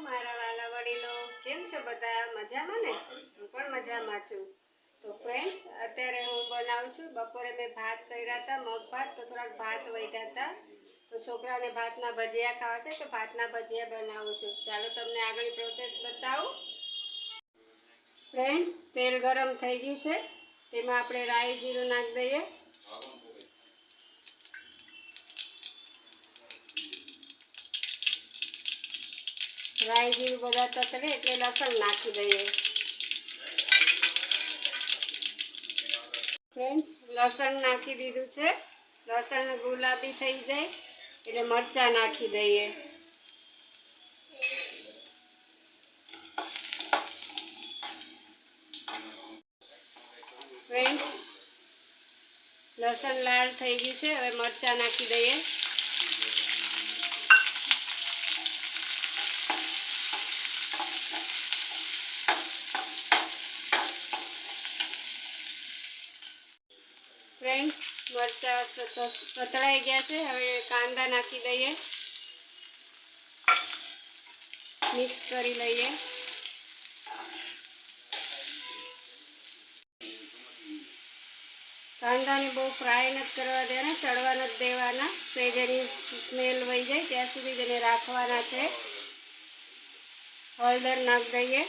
મારા વાલા વડીલો. કેમ છો બધા? મજામાં ને? હું પણ મજામાં છું. તો ફ્રેન્ડ્સ અત્યારે હું બનાવું છું. બપોરે મેં ભાત કર્યા હતા, મગ ભાત, તો થોડાક ભાત વધ્યા હતા. તો છોકરાને ભાતના ભજીયા ખાવા છે, તો ભાતના ભજીયા બનાવું છું. ચાલો તમને આગળ પ્રોસેસ બતાવું. ફ્રેન્ડ્સ તેલ ગરમ થઈ ગયું છે. તેમાં આપણે રાઈ જીરું નાખી દઈએ. રાઈ જીરું બધા તતરે એટલે લસણ નાખી દઈએ. ફ્રેન્ડ્સ, લસણ નાખી દીધું છે. લસણ ગુલાબી થઈ જાય એટલે મરચાં નાખી દઈએ. ફ્રેન્ડ્સ, લસણ લાલ થઈ ગયું છે, હવે મરચાં નાખી દઈએ. ફ્રેન્ડ, મરચાં સતળાઈ ગયા છે. હવે કાંદા નાખી દઈએ. મિક્સ કરી લઈએ. કાંદાને બહુ ફ્રાય નથી કરવા દેવાના ચડવા નથી દેવાના. સેજ એની સ્મેલ વહી જાય, ત્યાં સુધી તેને રાખવાના છે. હળદર નાખી દઈએ.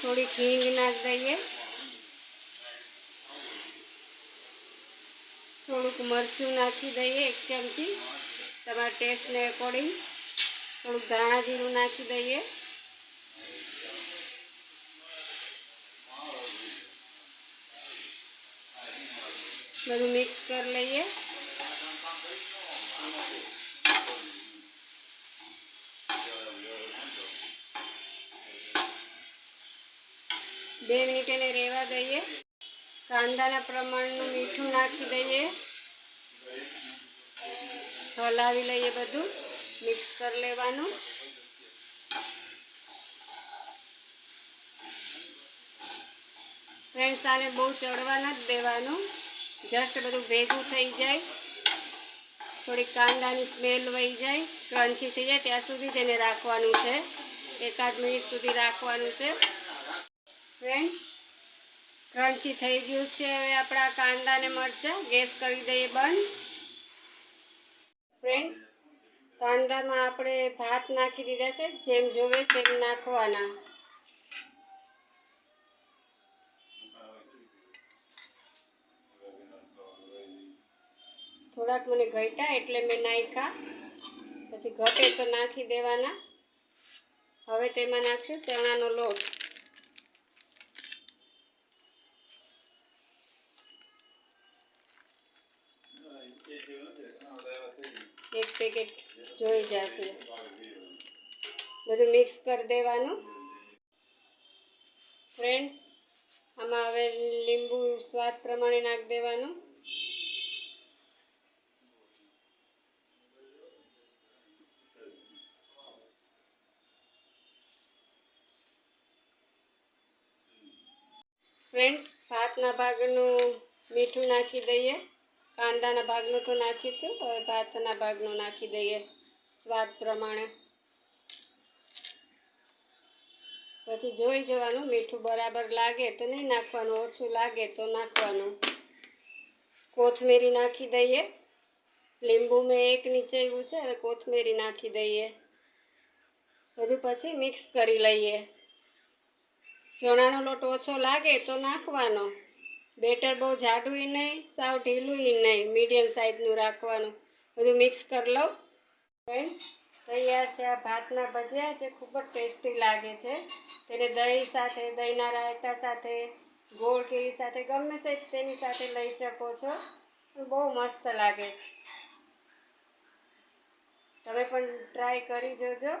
થોડી હિંગ નાખી દઈએ. થોડુંક મરચું નાખી દઈએ એક ચમચી. તમારા ટેસ્ટને એકોર્ડિંગ થોડુંક ધાણા જીરું નાખી દઈએ. બધું મિક્સ કરી લઈએ. બે મિનિટ એને રહેવા દઈએ. કાંદાના પ્રમાણનું મીઠું નાખી દઈએ. હલાવી લઈએ બધું. મિક્સ કરી લેવાનું. ફ્રેન્ડ્સ, આને બહુ ચડવા નથી દેવાનું. જસ્ટ બધું ભેગું થઈ જાય. થોડી કાંદાની સ્મેલ વહી જાય. ક્રન્ચી થઈ જાય. ત્યાં સુધી તેને રાખવાનું છે. એકાદ મિનિટ સુધી રાખવાનું છે. ફ્રેન્ડ ક્રન્ચી થઈ ગયું છે હવે આપણા કાંદા ને મરચાં. ગેસ કરી દઈએ બંધ. ફ્રેન્ડ્સ કાંદામાં આપણે ભાત નાખી દીધા છે. જેમ જોવે તેમ નાખવાના. થોડાક મને ઘટ્યા એટલે મેં નાખ્યા. પછી ઘટે તો નાખી દેવાના. હવે તેમાં નાખશું ચણાનો લોટ. એક પેકેટ જોઈ જશે. બધું મિક્સ કરી દેવાનું. ફ્રેન્ડ્સ આમાં હવે લીંબુ સ્વાદ પ્રમાણે નાખી દેવાનું. ફ્રેન્ડ્સ ભાતના ભાગનું મીઠું નાખી દઈએ. કાંદાના ભાગનું તો નાખ્યું હતું હવે ભાતના ભાગનું નાખી દઈએ સ્વાદ પ્રમાણે. પછી જોઈ જવાનું, મીઠું બરાબર લાગે તો નહીં નાખવાનું, ઓછું લાગે તો નાખવાનું. કોથમીરી નાખી દઈએ. લીંબુ મેં એક નીચેવું છે, હવે કોથમીરી નાખી દઈએ. બધું પછી મિક્સ કરી લઈએ. ચણાનો લોટ ઓછો લાગે તો નાખવાનો. બેટર બહુ જાડું નહીં, સાવ ઢીલું નહીં મીડિયમ સાઇઝનું રાખવાનું. બધું મિક્સ કરી લઉં. ફ્રેન્ડ્સ, તૈયાર છે આ ભાતના ભજીયા, જે ખૂબ જ ટેસ્ટી લાગે છે. તેને દહીં સાથે, દહીંના રાયતા સાથે, ગોળ કેરી સાથે, ગમે તે તેની સાથે લઈ શકો છો. બહુ મસ્ત લાગે છે. તમે પણ ટ્રાય કરી જોજો.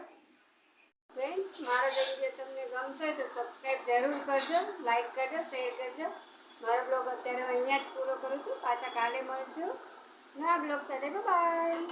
ફ્રેન્ડ્સ, મારો જે તમને હોય તો સબસ્ક્રાઈબ જરૂર કરજો લાઈક કરજો શેર કરજો. મારો બ્લોગ અત્યારે હું અહીંયા જ પૂરો કરું છું. પાછા કાલે મળશું. નવા બ્લોગ સાથે. બાય